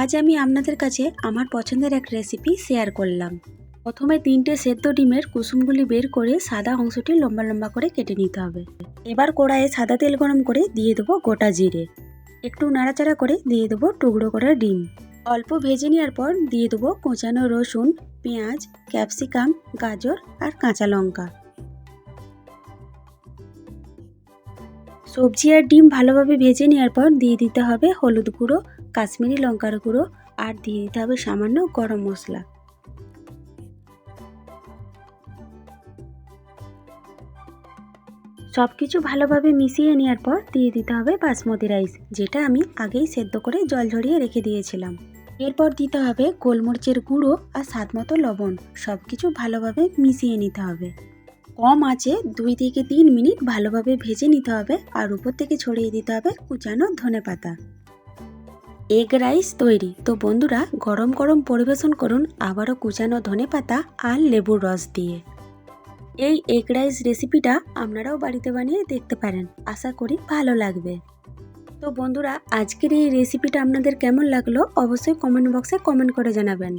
আজ আমি আপনাদের কাছে আমার পছন্দের এক রেসিপি শেয়ার করলাম। প্রথমে তিনটে সেদ্ধ ডিমের কুসুমগুলি বের করে সাদা অংশটি লম্বা লম্বা করে কেটে নিতে হবে। এবার কড়াইয়ে সাদা তেল গরম করে দিয়ে দেবো গোটা জিরে। একটু নাড়াচাড়া করে দিয়ে দেবো টুকরো করা ডিম। অল্প ভেজে নেওয়ার পর দিয়ে দেবো কোঁচানো রসুন, পেঁয়াজ, ক্যাপসিকাম, গাজর আর কাঁচা লঙ্কা। সবজি আর ডিম ভালোভাবে ভেজে নেওয়ার পর দিয়ে দিতে হবে হলুদ গুঁড়ো, কাশ্মীরি লঙ্কার গুঁড়ো আর দিয়ে দিতে হবে সামান্য গরম মশলা। সব কিছু ভালোভাবে মিশিয়ে নেওয়ার পর দিয়ে দিতে হবে বাসমতি রাইস, যেটা আমি আগেই সেদ্ধ করে জল ঝরিয়ে রেখে দিয়েছিলাম। এরপর দিতে হবে গোলমরিচের গুঁড়ো আর স্বাদ মতো লবণ সব কিছু ভালোভাবে মিশিয়ে নিতে হবে। কম আছে, দুই থেকে তিন মিনিট ভালোভাবে ভেজে নিতে হবে আর উপর থেকে ছড়িয়ে দিতে হবে কুচানো ধনে পাতা। এগ রাইস তৈরি। তো বন্ধুরা, গরম গরম পরিবেশন করুন আবারও কুচানো ধনে পাতা আর লেবুর রস দিয়ে। এই এগ রাইস রেসিপিটা আপনারাও বাড়িতে বানিয়ে দেখতে পারেন। আশা করি ভালো লাগবে। তো বন্ধুরা, আজকের এই রেসিপিটা আপনাদের কেমন লাগল অবশ্যই কমেন্ট বক্সে কমেন্ট করে জানাবেন।